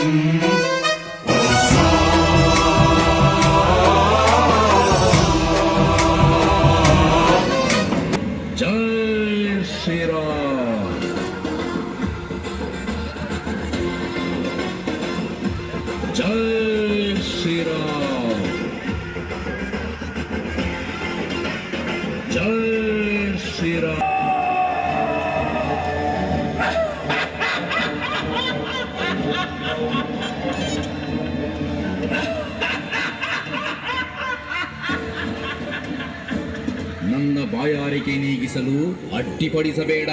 Mm-hmm. ವ್ಯಕ್ತಪಡಿಸಬೇಡ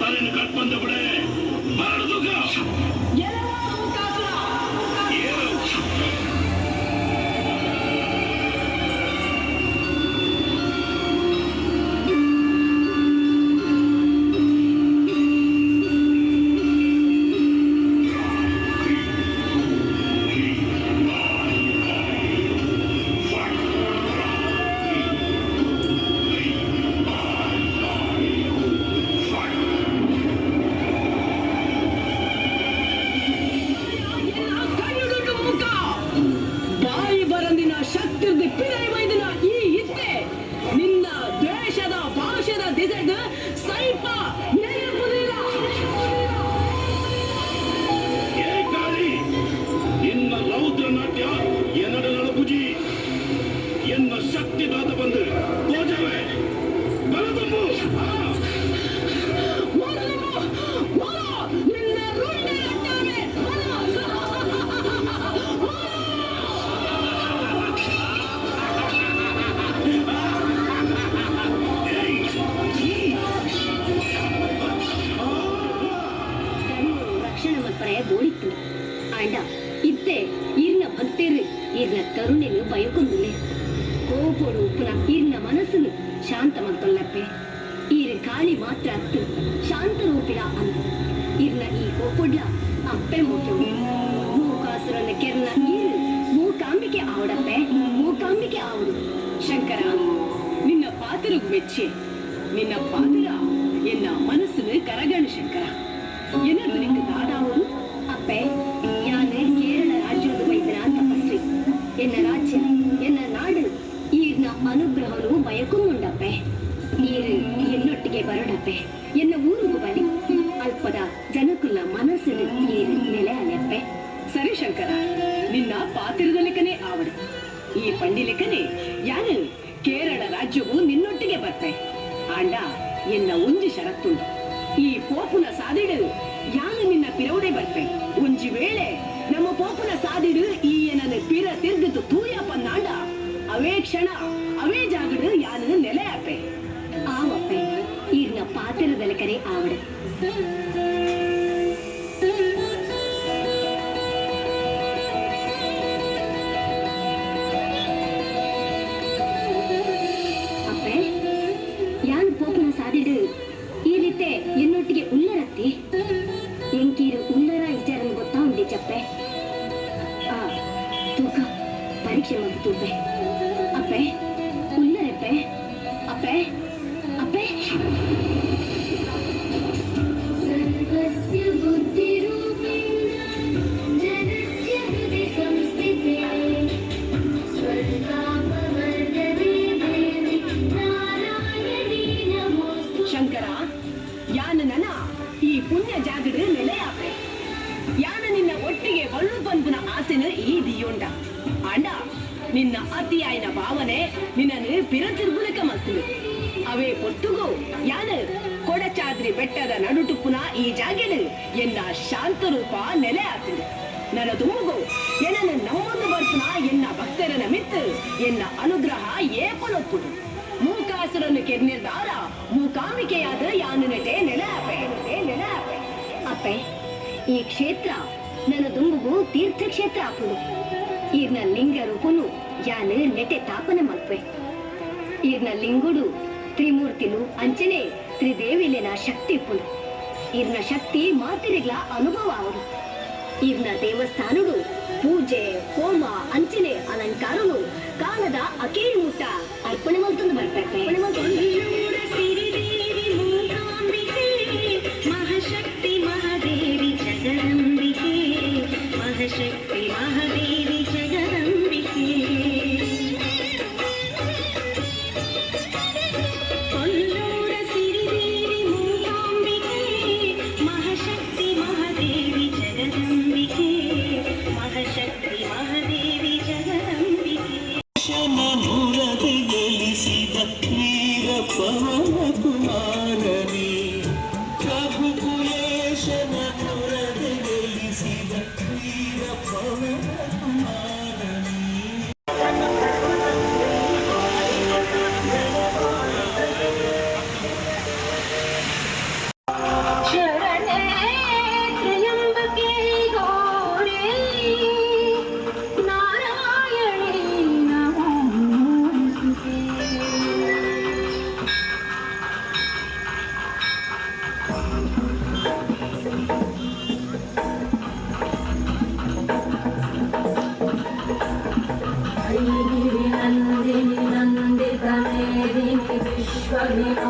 தலையில் cut பண்ணப்பட ಬಿಡು ಈ ರೀತಿ ಎನ್ನೊಟ್ಟಿಗೆ ಉಲ್ಲರತ್ತಿ ಎಂಕೀರು ಉಲ್ಲರ ವಿಚಾರನ ಗೊತ್ತಾ ಉಂಡೆ ಚಪ್ಪೆ ಆ, ತೂಕ, ಪರೀಕ್ಷೆ ಮಾಡಿ ತೂಪೆ ಜಾಗೆಡು ಎನ್ನ ಶಾಂತ ರೂಪ ನೆಲೆ ಆತಿಡು ನನ್ನ ತುಮಗು ಎನ್ನ ನಮ್ಮೊಂದು ಬರ್ಪುನ ಎನ್ನ ಭಕ್ತರನ ಮಿತ್ತು, ಎನ್ನ ಅನುಗ್ರಹ ಏಪಲೊಪ್ಪುಡು ಮೂಕಾಸುರನ್ನು ಕೆರ್ನಿರ್ದಾರ ಮೂಕಾಂಬಿಕೆಯಾದ ಯಾನು ನೆಟೆ ನೆಲೆ ಆಪೆ ನೆಲ ಆಪೆ ಅಪೆ ಈ ಕ್ಷೇತ್ರ ನನ್ನ ದುಂಬುಗು ತೀರ್ಥಕ್ಷೇತ್ರ ಆಪುಡು ಈರ್ನ ಲಿಂಗ ರೂಪನು ಯಾನು ನೆಟೆ ತಾಪನ ಮಲ್ಪೆ. ಈರ್ನ ಲಿಂಗುಡು ತ್ರಿಮೂರ್ತಿಲು ಅಂಚನೆ, ತ್ರಿದೇವಿಲಿನ ಶಕ್ತಿ ಪುಲು ಈರ್ನ ಶಕ್ತಿ ಮಾತಿರಿಗ್ಲ ಅನುಭವ ಅವರು. ಇವ್ನ ದೇವಸ್ಥಾನಡು ಪೂಜೆ, ಹೋಮ, ಅಂಚನೆ ಅಲಂಕಾರನು ಕಾಲದ ಅಕೇರಿ ಮುಟ್ಟ ಅರ್ಪಣೆ ಮಲ್ತೊಂದು ಮಲ್ತೊಂದು ಮಹಾಶಕ್ತಿ ಮಹಾದೇವಿ ಜಗದಂಬಿಕೆ ಮಹಾಶಕ್ತಿ ಮಹಾದೇವಿ you know.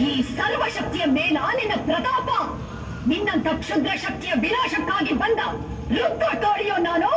ಈ ಸರ್ವಶಕ್ತಿಯ ಮೇಲ ನಿನ್ನ ಪ್ರತಾಪ. ನಿನ್ನಂತ ಕ್ಷುದ್ರ ಶಕ್ತಿಯ ವಿನಾಶಕ್ಕಾಗಿ ಬಂದ ರುದ್ರ ನಾನು?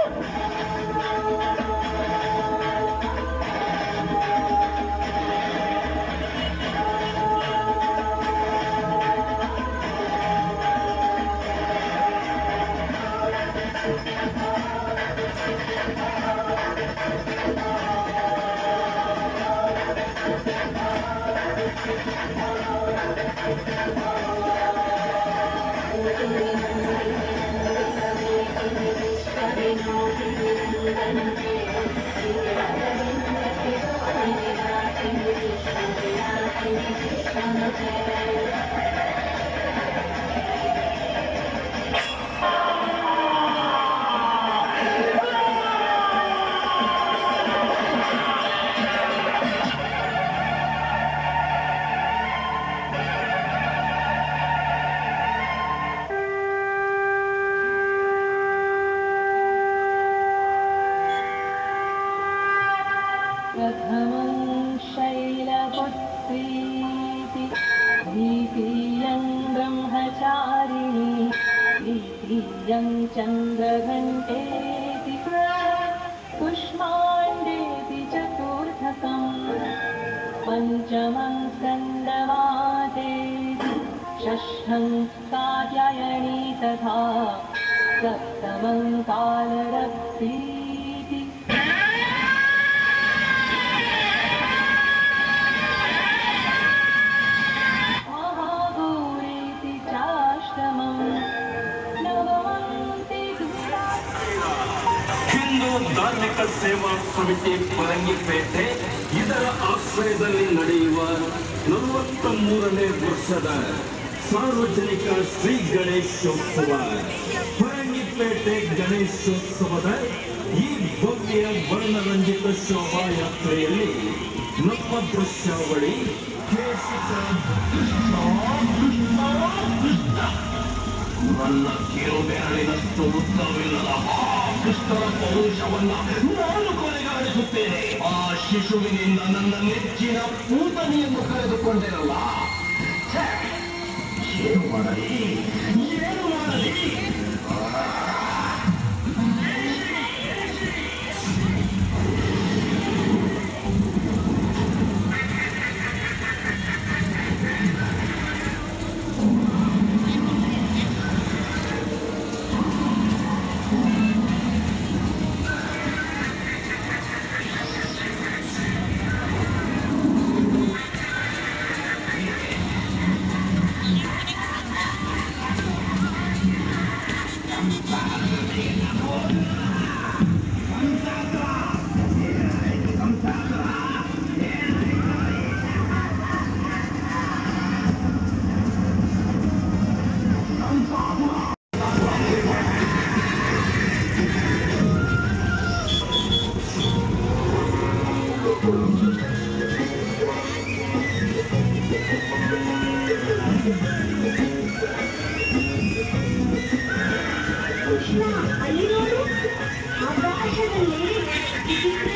ಹಿಂದೂ ಧಾರ್ಮಿಕ ಸೇವಾ ಸಮಿತಿ ಪರಂಗಿಪೇಟೆ ಇದರ ಆಶ್ರಯದಲ್ಲಿ ನಡೆಯುವ ನಲವತ್ತ ಮೂರನೇ ವರ್ಷದ ಸಾರ್ವಜನಿಕ ಶ್ರೀ ಗಣೇಶೋತ್ಸವ. ಪರಂಗಿಪೇಟೆ ಗಣೇಶೋತ್ಸವದ ಈ ಭವ್ಯ ವರ್ಣರಂಜಿತ ಶೋಭಾಯಾತ್ರೆಯಲ್ಲಿ ನಮ್ಮ ದೃಶ್ಯಾವಳಿ くしたらこの医者はな何の金があるとってああ師匠にななんだねっちな大谷への金とこんでよなチェック。消えろまだいい消えろまだいい Now, a little look about heavenly.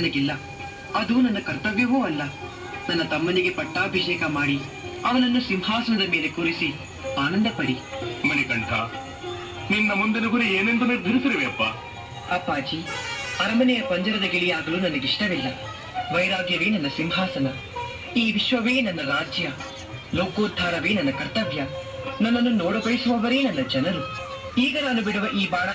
ನನಗಿಲ್ಲ. ಅದು ನನ್ನ ಕರ್ತವ್ಯವೂ ಅಲ್ಲ. ನನ್ನ ತಮ್ಮನಿಗೆ ಪಟ್ಟಾಭಿಷೇಕ ಮಾಡಿ ಅವನನ್ನು ಸಿಂಹಾಸನದ ಮೇಲೆ ಕೂರಿಸಿ ಆನಂದ ಪಡಿ. ಮಣಿಕಂಠ ನಿನ್ನ ಮುಂದಿನ ಗುರಿ ಏನೆಂದು ನಿರ್ಧರಿಸಿರುವೆಯಪ್ಪ ಅಪ್ಪಾಜಿ ಅರಮನೆಯ ಪಂಜರದ ಗಿಳಿಯಾಗಲು ನನಗಿಷ್ಟವಿಲ್ಲ. ವೈರಾಗ್ಯವೇ ನನ್ನ ಸಿಂಹಾಸನ. ಈ ವಿಶ್ವವೇ ನನ್ನ ರಾಜ್ಯ. ಲೋಕೋದ್ಧಾರವೇ ನನ್ನ ಕರ್ತವ್ಯ. ನನ್ನನ್ನು ನೋಡಬಯಸುವವರೇ ನನ್ನ ಜನರು. ಈಗ ನಾನು ಬಿಡುವ ಈ ಬಾಣ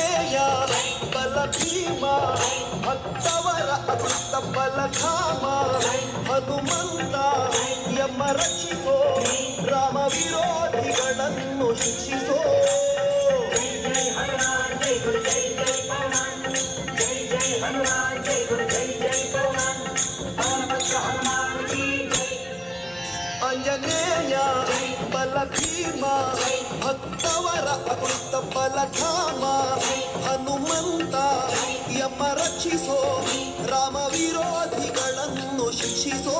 ಅಂಜನೇಯ ಬಲ ಭೀಮ ಭಕ್ತವರ ಅಮೃತ ಬಲಧಾಮ ಹನುಮಂತ ಯಮ ರಕ್ಷಿಸೋ ರಾಮ ವಿರೋಧಿಗಳನ್ನು ಶಿಕ್ಷಿಸೋ ಅಂಜನೇಯ ಬಲ ಭೀಮ ಭಕ್ತವರ ಅಮೃತ ಬಲಧಾಮ ಹನುಮಂತ ಯಮ ರಕ್ಷಿಸೋ ರಾಮ ವಿರೋಧಿಗಳನ್ನು ಶಿಕ್ಷಿಸೋ.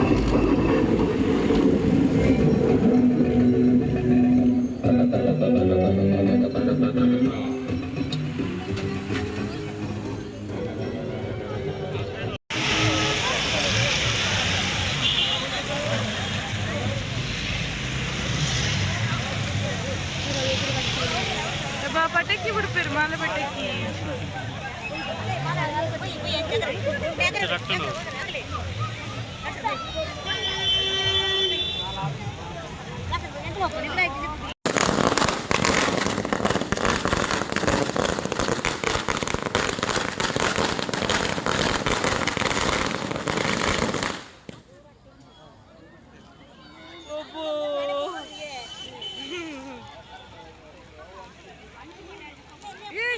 Thank you.